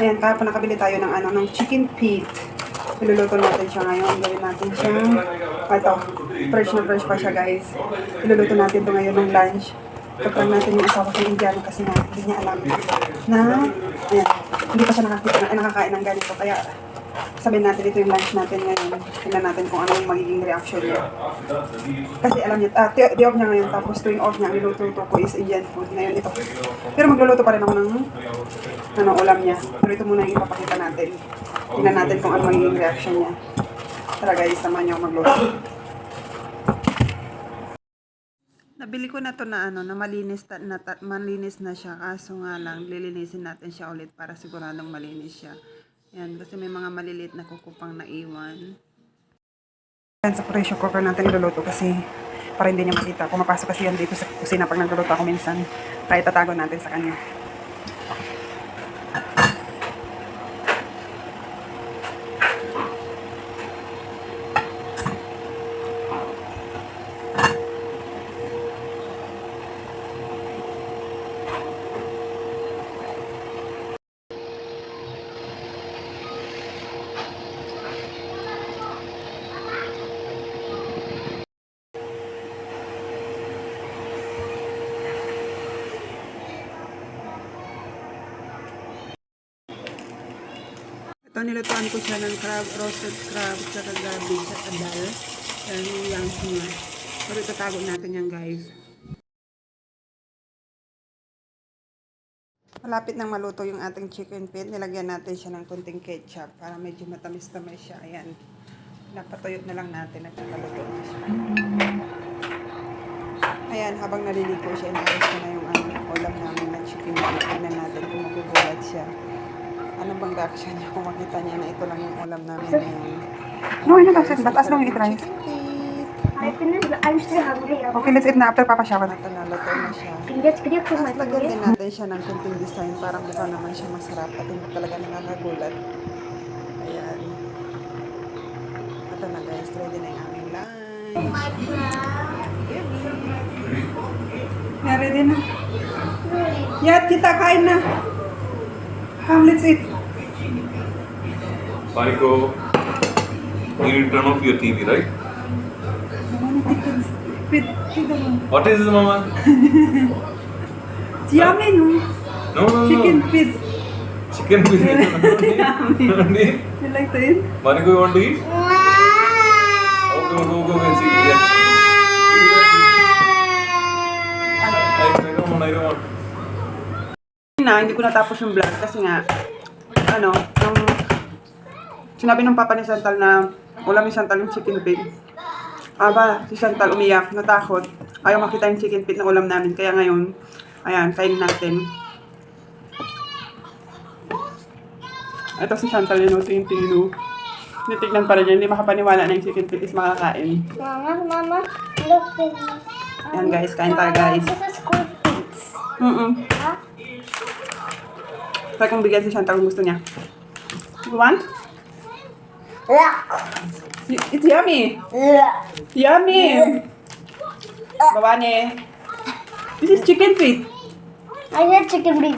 Ayan, kahapon nakabili tayo ng ano, ng chicken feet. Iluluto natin siya ngayon. Gawin natin siya. Ito, fresh na fresh pa siya guys. Iluluto natin to ngayon ng lunch. Kapag natin yung asawa ko Indiano kasi nga hindi niya alam na ayan, hindi pa siya nakakita na, eh, nakakain ng ganito. Kaya sabihin natin ito yung lunch natin ngayon. Tingnan natin kung ano yung magiging reaction niya. Kasi alam niya, ah, di, di off niya ngayon. Tapos tuwing off niya, ang niluto ko is Indian food. Ngayon ito. Pero magluluto pa rin ako ng ano, ulam niya. Pero ito muna yung ipapakita natin. Tingnan natin kung ano magiging reaction niya. Tara guys, samahan niyo magluto. Nabili ko na to na ano, na malinis ta- na ta- malinis na siya. Kaso nga lang, lilinisin natin siya ulit para siguradong malinis siya. Yan, kasi may mga maliliit na kukupang naiwan. Yan sa pressure cooker natin niluluto kasi para hindi niya makita. Pumapasok kasi yan dito sa kusina pag nagluluto ako minsan. Kaya tatago natin sa kanya. Ito ko siya ng crab, roasted crab, tsaka garbage at adal. Yan yung niya. Pero itatago natin yan guys. Malapit nang maluto yung ating chicken feet. Nilagyan natin siya ng konting ketchup para medyo matamis-tamis siya. Ayan. Napatuyo na lang natin at saka luto na siya. Ayan, habang naliligo siya, inaayos ko na yung ano, ulam namin na chicken feet. Tingnan natin kung magugulat siya. Bang reaction niya kung makita niya na ito lang yung ulam namin ngayon. No, ano ba? Batas lang yung itry. Chicken feet. I finished. I'm still hungry. Okay, let's eat na after Papa Shower. Ito na, luto na siya. Can you put my lagyan din natin siya ng kunting design para mukha naman siya masarap at hindi talaga nakakagulat. Ayan. Ito na guys, ready na yung aming lunch. Yeah, ready na. Yat, kita, kain na. Come, let's eat. Mariko, you need to turn off your TV, right? What is this, Mama? Yummy, no? No, no, no. Chicken feet. Chicken feet. No. You like to eat? Mariko, you want to eat? Okay, go, go, go and see. Yeah. I, don't want, I don't want. na, hindi ko natapos yung vlog kasi nga, ano, nung sinabi ng papa ni Chantal na ulam ni Chantal yung chicken feet. Aba, si Chantal umiyak, natakot. Ayaw makita yung chicken feet na ulam namin. Kaya ngayon, ayan, kain natin. Ito si Chantal yun, ito yung tino. Nitignan pa rin niya, hindi makapaniwala na yung chicken feet is makakain. Mama, Mama, look at me. Ayan guys, kain tayo guys. This is cool things. Mm-mm. Huh? Try kong bigyan si Chantal kung gusto niya. You want? It's yummy! Yummy! Babane. This is chicken feet. I had chicken big